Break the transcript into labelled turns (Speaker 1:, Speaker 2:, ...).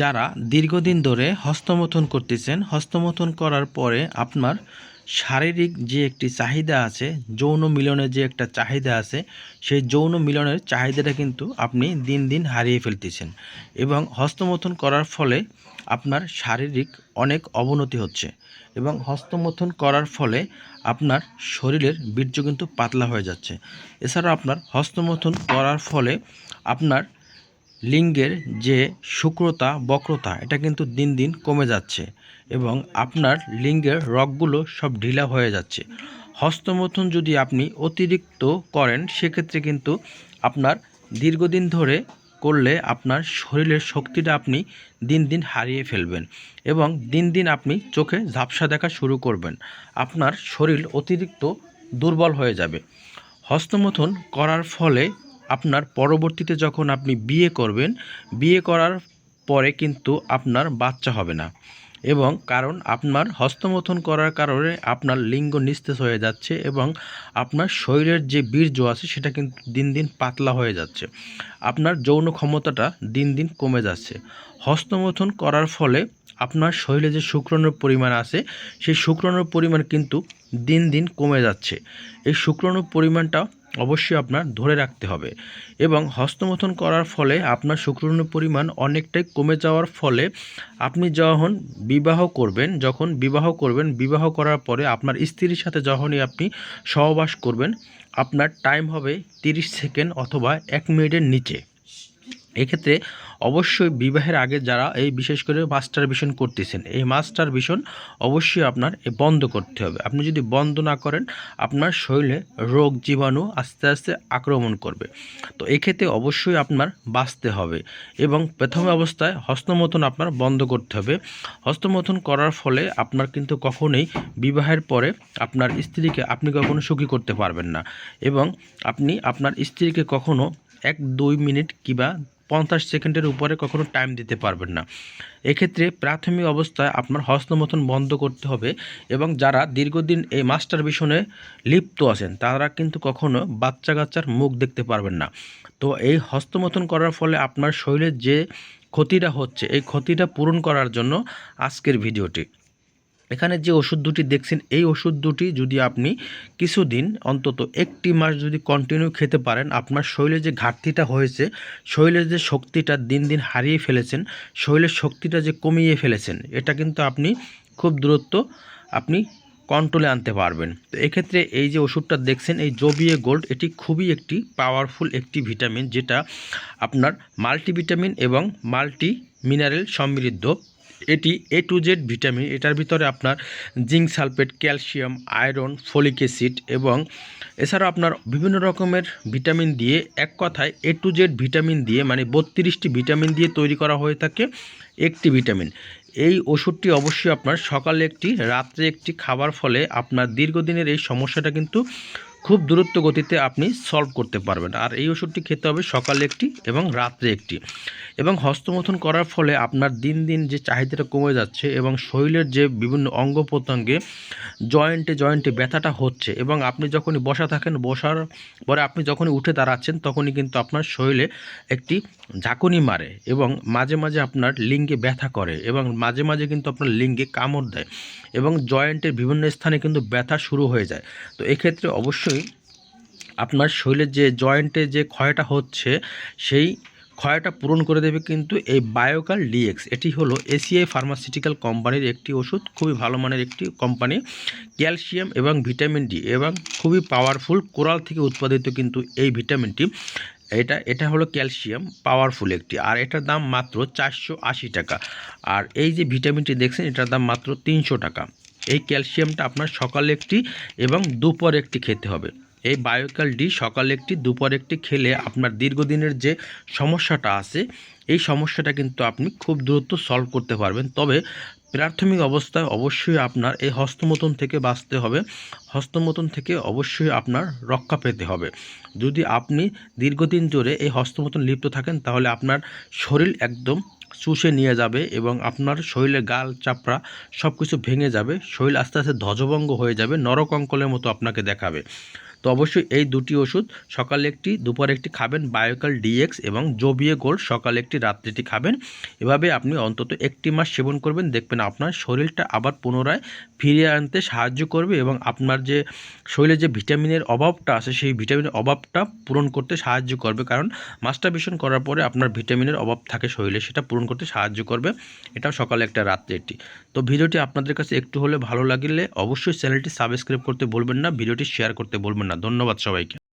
Speaker 1: যারা দীর্ঘদিন ধরে হস্তমথন করতেছেন, হস্তমথন করার পরে আপনার শারীরিক যে একটি চাহিদা আছে, যৌন মিলনের যে একটা চাহিদা আছে, সেই যৌন মিলনের চাহিদাটা কিন্তু আপনি দিন দিন হারিয়ে ফেলতেছেন এবং হস্তমৈথুন করার ফলে আপনার শারীরিক অনেক অবনতি হচ্ছে এবং হস্তমৈথুন করার ফলে আপনার শরীরের বীর্য কিন্তু পাতলা হয়ে যাচ্ছে। এছাড়া আপনার হস্তমথন করার ফলে আপনার লিঙ্গের যে শুক্রতা, বক্রতা, এটা কিন্তু দিন দিন কমে যাচ্ছে এবং আপনার লিঙ্গের রগগুলো সব ঢিলা হয়ে যাচ্ছে। হস্তমৈথুন যদি আপনি অতিরিক্ত করেন, সেক্ষেত্রে কিন্তু আপনার দীর্ঘদিন ধরে করলে আপনার শরীরের শক্তিটা আপনি দিন দিন হারিয়ে ফেলবেন এবং দিন দিন আপনি চোখে ঝাপসা দেখা শুরু করবেন। আপনার শরীর অতিরিক্ত দুর্বল হয়ে যাবে। হস্তমথন করার ফলে আপনার পরবর্তীতে যখন আপনি বিয়ে করবেন, বিয়ে করার পরে কিন্তু আপনার বাচ্চা হবে না। এবং কারণ আপনার হস্তমথন করার কারণে আপনার লিঙ্গ নিস্তেজ হয়ে যাচ্ছে এবং আপনার শরীরের যে বীর্য আছে সেটা কিন্তু দিন দিন পাতলা হয়ে যাচ্ছে। আপনার যৌন ক্ষমতাটা দিন দিন কমে যাচ্ছে। হস্তমথন করার ফলে আপনার শরীরে যে শুক্রাণুর পরিমাণ আছে, সেই শুক্রাণুর পরিমাণ কিন্তু দিন দিন কমে যাচ্ছে। এই শুক্রাণুর পরিমাণটা অবশ্যই আপনার ধরে রাখতে হবে। এবং হস্তমথন করার ফলে আপনার শুক্রাণুর পরিমাণ অনেকটাই কমে যাওয়ার ফলে আপনি যখন বিবাহ করবেন, যখন বিবাহ করবেন, বিবাহ করার পরে আপনার স্ত্রীর সাথে যখনই আপনি সহবাস করবেন, আপনার টাইম হবে তিরিশ সেকেন্ড অথবা এক মিনিটের নিচে। এক্ষেত্রে অবশ্যই বিবাহের আগে যারা এই বিশেষ করে মাস্টার ভিশন করতেছেন, এই মাস্টার ভিশন অবশ্যই আপনার বন্ধ করতে হবে। আপনি যদি বন্ধ না করেন, আপনার শরীরে রোগ জীবাণু আস্তে আস্তে আক্রমণ করবে। তো এক্ষেত্রে অবশ্যই আপনার বাঁচতে হবে এবং প্রথম অবস্থায় হস্তমৈথুন আপনার বন্ধ করতে হবে। হস্তমৈথুন করার ফলে আপনার কিন্তু কখনোই বিবাহের পরে আপনার স্ত্রীকে আপনি কখনো সুখী করতে পারবেন না এবং আপনি আপনার স্ত্রীকে কখনো এক দুই মিনিট কিংবা পঞ্চাশ সেকেন্ডের উপরে কখনো টাইম দিতে পারবেন না। এক্ষেত্রে প্রাথমিক অবস্থায় আপনার হস্তমৈথুন বন্ধ করতে হবে এবং যারা দীর্ঘদিন এই মাস্টার ভিশনে লিপ্ত আছেন, তারা কিন্তু কখনো বাচ্চা কাচ্চার মুখ দেখতে পারবেন না। তো এই হস্তমৈথুন করার ফলে আপনার শরীরের যে ক্ষতিটা হচ্ছে, এই ক্ষতিটা পূরণ করার জন্য আজকের ভিডিওটি। এখানে যে ওষুধ দুটি দেখছেন, এই ওষুধ দুটি যদি আপনি কিছুদিন অন্তত একটি মাস যদি কন্টিনিউ খেতে পারেন, আপনার শরীরে যে ঘাটতিটা হয়েছে, শরীরের যে শক্তিটা দিন দিন হারিয়ে ফেলেছেন, শরীরের শক্তিটা যে কমিয়ে ফেলেছেন, এটা কিন্তু আপনি খুব দূরত্ব আপনি কন্ট্রোলে আনতে পারবেন। তো এক্ষেত্রে এই যে ওষুধটা দেখছেন, এই জবিএ গোল্ড এটি খুবই একটি পাওয়ারফুল একটি ভিটামিন যেটা আপনার মাল্টিভিটামিন এবং মাল্টি মিনারেল সমৃদ্ধ এটি এ টু জেড ভিটামিন, এটার ভিতরে আপনার zinc sulphate, calcium, iron, folic acid এবং এছাড়াও আপনার বিভিন্ন রকমের ভিটামিন দিয়ে এক কথায় এ টু জেড ভিটামিন দিয়ে মানে বত্রিশটি ভিটামিন দিয়ে তৈরি করা হয়ে থাকে একটি ভিটামিন। এই ওষুধটি অবশ্যই আপনার সকালে একটি, রাত্রে একটি খাবার ফলে আপনার দীর্ঘদিনের এই সমস্যাটা কিন্তু খুব দূরত্ব গতিতে আপনি সলভ করতে পারবেন। আর এই ওষুধটি খেতে হবে সকালে একটি এবং রাত্রে একটি। এবং হস্তমথন করার ফলে আপনার দিন দিন যে চাহিদাটা কমে যাচ্ছে এবং শরীরের যে বিভিন্ন অঙ্গ প্রত্যঙ্গে জয়েন্টে জয়েন্টে ব্যথাটা হচ্ছে এবং আপনি যখনই বসা থাকেন, বসার পরে আপনি যখনই উঠে দাঁড়াচ্ছেন, তখনই কিন্তু আপনার শরীরে একটি ঝাঁকুনি মারে এবং মাঝে মাঝে আপনার লিঙ্গে ব্যথা করে এবং মাঝে মাঝে কিন্তু আপনার লিঙ্গে কামড় দেয় এবং জয়েন্টের বিভিন্ন স্থানে কিন্তু ব্যথা শুরু হয়ে যায়। তো এক্ষেত্রে অবশ্যই আপনার শরীরের যে জয়েন্টে যে ক্ষয়টা হচ্ছে, সেই ক্ষয়টা পূরণ করে দেবে কিন্তু এই বায়োকাল ডিএক্স এটি হলো এসিআই ফার্মাসিউটিক্যাল কোম্পানির একটি ওষুধ, খুবই ভালো মানের একটি কোম্পানি ক্যালসিয়াম এবং ভিটামিন ডি এবং খুবই পাওয়ারফুল কোরাল থেকে উৎপাদিত কিন্তু এই ভিটামিনটি এটা এটা হলো ক্যালসিয়াম পাওয়ারফুল একটি। আর এটার দাম মাত্র চারশো আশি টাকা। আর এই যে ভিটামিনটি দেখছেন, এটার দাম মাত্র তিনশো টাকা। এই ক্যালসিয়ামটা আপনার সকালে একটি এবং দুপুর একটি খেতে হবে। এই বায়োকাল ডি সকালে একটি, দুপুর একটি খেলে আপনার দীর্ঘদিনের যে সমস্যাটা আছে, এই সমস্যাটা কিন্তু আপনি খুব দ্রুত সলভ করতে পারবেন। তবে প্রাথমিক অবস্থায় অবশ্যই আপনার এই হস্তমতন থেকে বাঁচতে হবে। হস্তমতন থেকে অবশ্যই আপনার রক্ষা পেতে হবে। যদি আপনি দীর্ঘদিন ধরে এই হস্তমতন লিপ্ত থাকেন, তাহলে আপনার শরীর একদম চুষে নিয়ে যাবে এবং আপনার শরীরের গাল, চাপড়া সব কিছু ভেঙে যাবে, শরীর আস্তে আস্তে ধ্বজভঙ্গ হয়ে যাবে নরকঙ্কলের মতো আপনাকে দেখাবে। তো অবশ্যই এই দুটি ওষুধ সকালে একটি, দুপুরে একটি খাবেন, বায়োকাল ডিএক্স এবং জোবিয়ে গোল্ড সকালে একটি রাত্রিটি খাবেন। এভাবে আপনি অন্তত একটি মাস সেবন করবেন, দেখবেন আপনার শরীরটা আবার পুনরায় ফিরিয়ে আনতে সাহায্য করবে এবং আপনার যে শরীরে যে ভিটামিনের অভাবটা আছে, সেই ভিটামিনের অভাবটা পূরণ করতে সাহায্য করবে। কারণ মাস্টারবেশন করার পরে আপনার ভিটামিনের অভাব থাকে শরীরে, সেটা পূরণ করতে সাহায্য করবে। এটাও সকালে একটা, রাত্রে একটি। তো ভিডিওটি আপনাদের কাছে একটু হলে ভালো লাগলে অবশ্যই চ্যানেলটি সাবস্ক্রাইব করতে বলবেন না, ভিডিওটি শেয়ার করতে বলবেন না ধন্যবাদ সবাইকে।